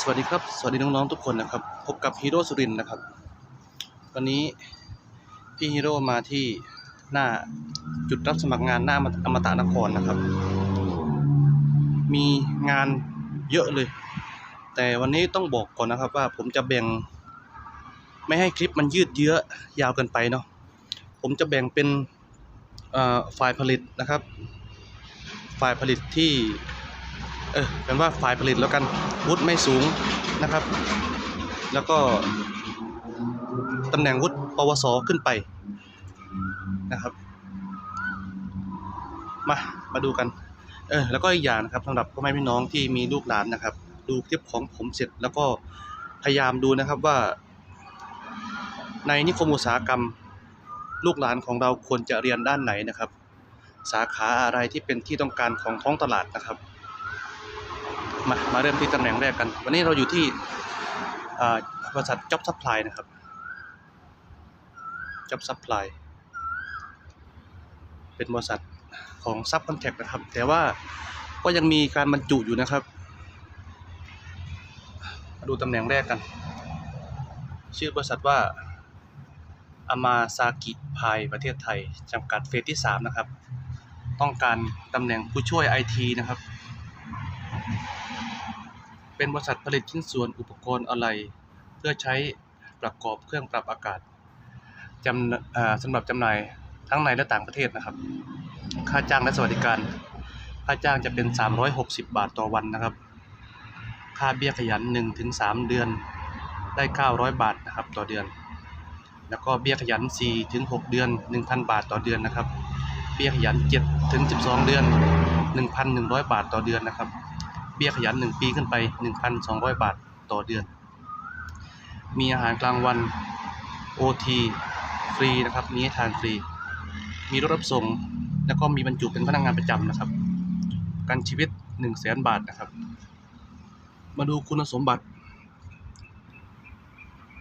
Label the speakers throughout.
Speaker 1: สวัสดีครับ สวัสดีน้องๆทุกคนนะครับ พบกับฮีโร่สุรินนะครับ วันนี้พี่ฮีโร่มาที่หน้าจุดรับสมัครงานหน้าอมตะนครนะครับ มีงานเยอะเลย แต่วันนี้ต้องบอกก่อนนะครับว่าผมจะแบ่ง ไม่ให้คลิปมันยืดเยื้อยาวเกินไปเนาะ ผมจะแบ่งเป็นอ่อฝ่ายผลิตนะครับ ฝ่ายผลิตที่ เออเป็นว่าฝ่ายผลิตแล้วกันวุฒิไม่สูงนะครับ แล้วก็ตำแหน่งวุฒิปวสขึ้นไปนะครับ มามาดูกัน เออแล้วก็อีกอย่างนะครับสำหรับพ่อแม่พี่น้องที่มีลูกหลานนะครับ ดูคลิปของผมเสร็จแล้วก็พยายามดูนะครับว่า ในนิคมอุตสาหกรรม ลูกหลานของเราควรจะเรียนด้านไหนนะครับ สาขาอะไรที่เป็นที่ต้องการของท้องตลาดนะครับ มามาเริ่มที่ตำแหน่งแรกกัน วันนี้เราอยู่ที่บริษัท Job Supply นะครับ Job Supply เป็นบริษัทของ Subcontract นะครับ แต่ว่าก็ยังมีการบรรจุอยู่นะครับ มาดูตำแหน่งแรกกัน ชื่อบริษัทว่าอามาซากิพายประเทศไทยจำกัดเฟสที่ 3 นะครับ ต้องการตำแหน่งผู้ช่วย IT นะครับ เป็นบริษัทผลิตชิ้นส่วนอุปกรณ์อะไรเพื่อใช้ประกอบเครื่องปรับอากาศจำสำหรับจำหน่ายทั้งในและต่างประเทศนะครับ ค่าจ้างและสวัสดิการ ค่าจ้างจะเป็น 360 บาทต่อวันนะครับ ค่าเบี้ยขยัน 1-3 เดือนได้ 900 บาทนะครับต่อเดือน แล้วก็เบี้ยขยัน 4-6 เดือน 1,000 บาทต่อเดือนนะครับ เบี้ยขยัน 7-12 เดือน 1,100 บาทต่อเดือนนะครับ เบี้ยขยัน 1 ปีขึ้นไป 1,200 บาทต่อเดือน มีอาหารกลางวัน OT ฟรีนะครับ มีให้ทานฟรี มีรถรับส่ง แล้วก็มีบรรจุเป็นพนักงานประจำนะครับกันชีวิต 1 0 0 0 0แสนบาทนะครับ มาดูคุณสมบัติ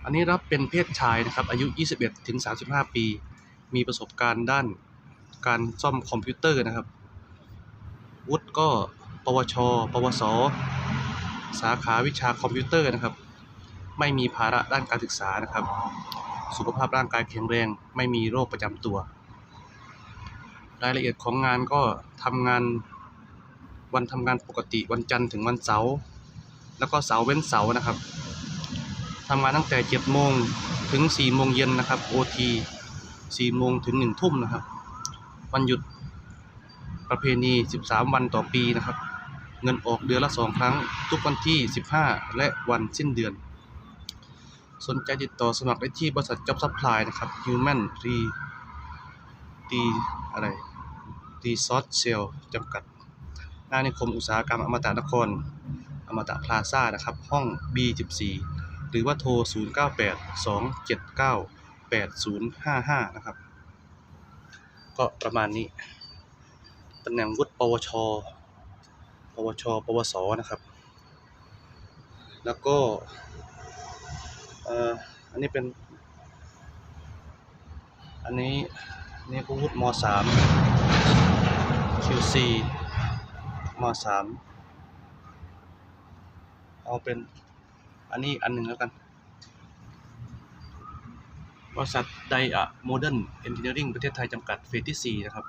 Speaker 1: อันนี้รับเป็นเพศชายนะครับ อายุ 21ถึง35 ปี มีประสบการณ์ด้านการซ่อมคอมพิวเตอร์นะครับ วุฒิก็ ปวช ปวส สาขาวิชาคอมพิวเตอร์นะครับ ไม่มีภาระด้านการศึกษานะครับ สุขภาพร่างกายแข็งแรง ไม่มีโรคประจำตัว รายละเอียดของงานก็ทำงานวันทำงานปกติวันจันทร์ถึงวันเสาร์แล้วก็เสาร์เว้นเสาร์นะครับทำงานตั้งแต่7โมงถึง4โมงเย็นนะครับ OT 4โมงถึง1ทุ่มนะครับ วันหยุดประเพณี 13 วันต่อปีนะครับ เงินออกเดือนละ2ครั้ง ทุกวันที่ 15 และวันสิ้นเดือน สนใจติดต่อสมัครได้ที่บริษัท Job Supply นะครับ Human Re Re อะไร Resource Cell จำกัด หน้านิคมอุตสาหกรรมอมตะนคร อมตะพลาซ่านะครับ ห้อง B14 หรือว่าโทร 098 279 8055 นะครับ ก็ประมาณนี้ตำแหน่งวุฒิปวช ปวช ปวส นะครับ แล้วก็อันนี้เป็น อันนี้นี่ก็วุฒิมสาม QC มสามเอาเป็นอันนี้อันหนึ่งแล้วกัน บริษัทไดอะโมเดิร์นเอนจิเนียริงประเทศไทยจำกัดเฟสที่ 4 นะครับ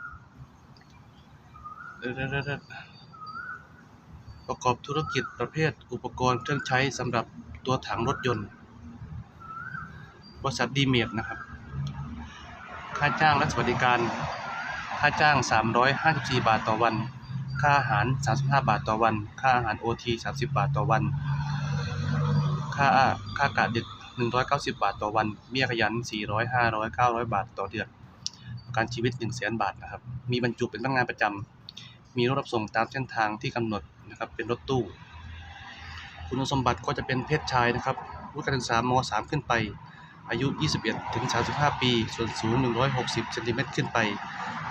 Speaker 1: ประกอบธุรกิจประเภทอุปกรณ์เครื่องใช้สำหรับตัวถังรถยนต์ บริษัทดีเมดนะครับ ค่าจ้างและสวัสดิการ ค่าจ้าง 354 บาทต่อวัน ค่าอาหาร 35 บาทต่อวัน ค่าอาหาร OT 30 บาทต่อวัน ค่าค่ากะดึก190 บาทต่อวัน เบี้ยขยัน 400 500 900 บาทต่อเดือน ประกันชีวิต 1 0 0 0 0 0 บาทนะครับ มีบรรจุเป็นพนักงานประจำ มีรถรับส่งตามเส้นทางที่กำหนด นะครับ เป็นรถตู้ คุณสมบัติก็จะเป็นเพศชายนะครับวุฒิการศึกษาม3ขึ้นไป อายุ 21 ถึง 35 ปี ส่วนสูง 160เซนติเมตรขึ้นไป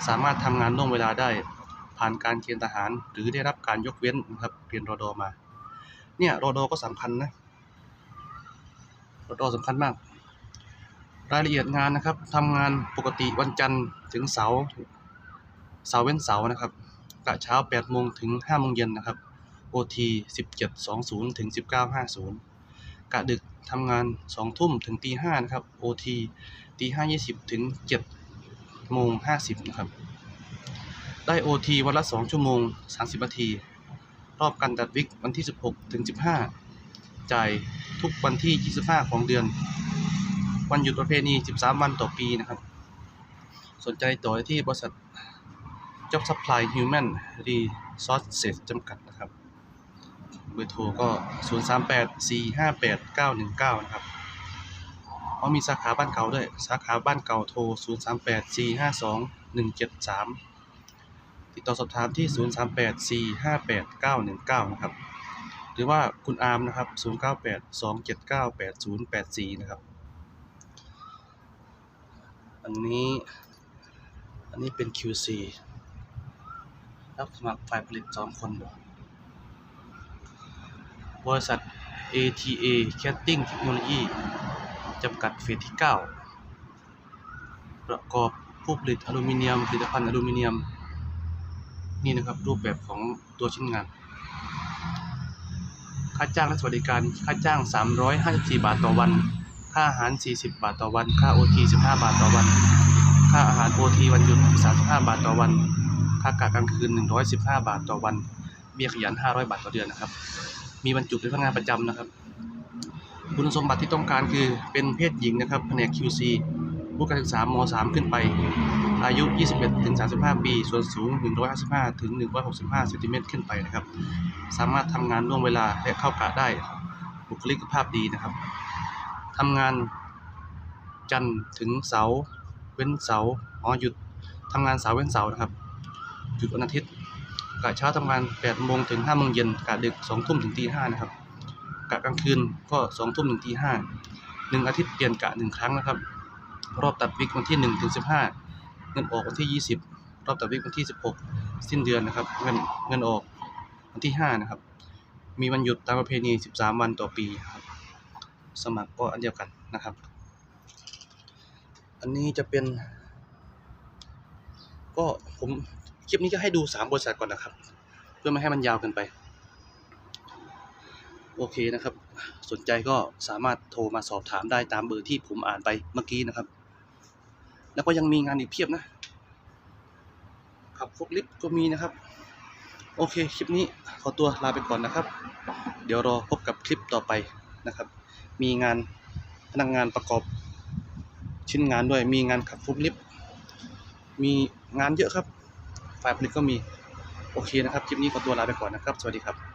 Speaker 1: สามารถทำงานล่วงเวลาได้ ผ่านการเกณฑ์ทหาร หรือได้รับการยกเว้นนะครับเรียนรอดอมา เนี่ยรอดอก็สำคัญนะรอดอสำคัญมากรายละเอียดงานนะครับทำงานปกติวันจันทร์ถึงเสาร์เสาร์เว้นเสาร์นะครับกะเช้า8โมงถึง5โมงเย็นนะครับ OT 17.20ถึง19.50 กะดึกทำงาน 2 ทุ่มถึงตี5นะครับ OT ตี5 20ถึง7โมง50นะครับ ได้ OT วันละ 2 ชั่วโมง 30 นาที รอบการตัดวิกวันที่ 16ถึง15 จ่ายทุกวันที่ 25 ของเดือน วันหยุดประเพณี 13 วันต่อปีนะครับ สนใจต่อที่บริษัท Job Supply Human Resources จำกัดนะครับ เบอร์โทรก็ 038 458 919 นะครับเพราะมีสาขาบ้านเก่าด้วย สาขาบ้านเก่าโทร 038 452 173 ติดต่อสอบถามที่ 038 458 919 นะครับ หรือว่าคุณอาร์มนะครับ 098 279 8084 นะครับ อันนี้ อันนี้เป็น QC รับสมัครฝ่ายผลิต 2 คนบ บริษัท ATA Catting Technology จำกัดเฟสที่ 9 ประกอบผู้ผลิตอลูมิเนียม ผลิตภัณฑ์อลูมิเนียม นี่นะครับ รูปแบบของตัวชิ้นงาน ค่าจ้างและสวัสดิการ ค่าจ้าง 354 บาทต่อวัน ค่าอาหาร 40 บาทต่อวัน ค่า OT 15 บาทต่อวัน ค่าอาหาร OT วันหยุด 35 บาทต่อวัน ค่ากะกลางคืน 115 บาทต่อวัน เบี้ยขยัน 500 บาทต่อเดือนนะครับ มีบรรจุเป็นพนักงานประจำนะครับ คุณสมบัติที่ต้องการคือเป็นเพศหญิงนะครับแผนก QC ผู้การศึกษาม3ขึ้นไป อายุ 21ถึง35 ปี ส่วนสูง 155ถึง165เซนติเมตรขึ้นไปนะครับ สามารถทำงานล่วงเวลาและเข้ากะได้ บุคลิกภาพดีนะครับทำงานจันทร์ถึงเสาร์เว้นเสาร์อ๋อหยุดทำงานเสาร์เว้นเสาร์นะครับ หยุดวันอาทิตย์ กะเช้าทำงาน8โมงถึง5โมงเย็นกะดึก2ทุ่มถึงตี5นะครับกะกลางคืนก็2ทุ่มถึงตี5หนึ่งอาทิตย์เปลี่ยนกะหนึ่งครั้งนะครับ รอบตัดวิกวันที่1ถึง15 เงินออกวันที่ 20 รอบตัดวิกวันที่ 16 สิ้นเดือนนะครับ เงินเงินออกวันที่5นะครับ มีวันหยุดตามประเพณี 13 วันต่อปีครับสมัครก็อันเดียวกันนะครับ อันนี้จะเป็น ก็ผม ลิปนี้จะให้ดู 3 บริษัทก่อนนะครับ เพื่อไม่ให้มันยาวเกินไป โอเคนะครับ สนใจก็สามารถโทรมาสอบถามได้ตามเบอร์ที่ผมอ่านไปเมื่อกี้นะครับ แล้วก็ยังมีงานอีกเพียบนะขับฟกลิฟต์ก็มีนะครับ โอเค คลิปนี้ขอตัวลาไปก่อนนะครับ เดี๋ยวรอพบกับคลิปต่อไปนะครับ มีงานพนักงานประกอบชิ้นงานด้วย มีงานขับฟกลิฟต์มีงานเยอะครับ ฝ่ายผลิตก็มี โอเคนะครับ คลิปนี้ขอตัวลาไปก่อนนะครับ สวัสดีครับ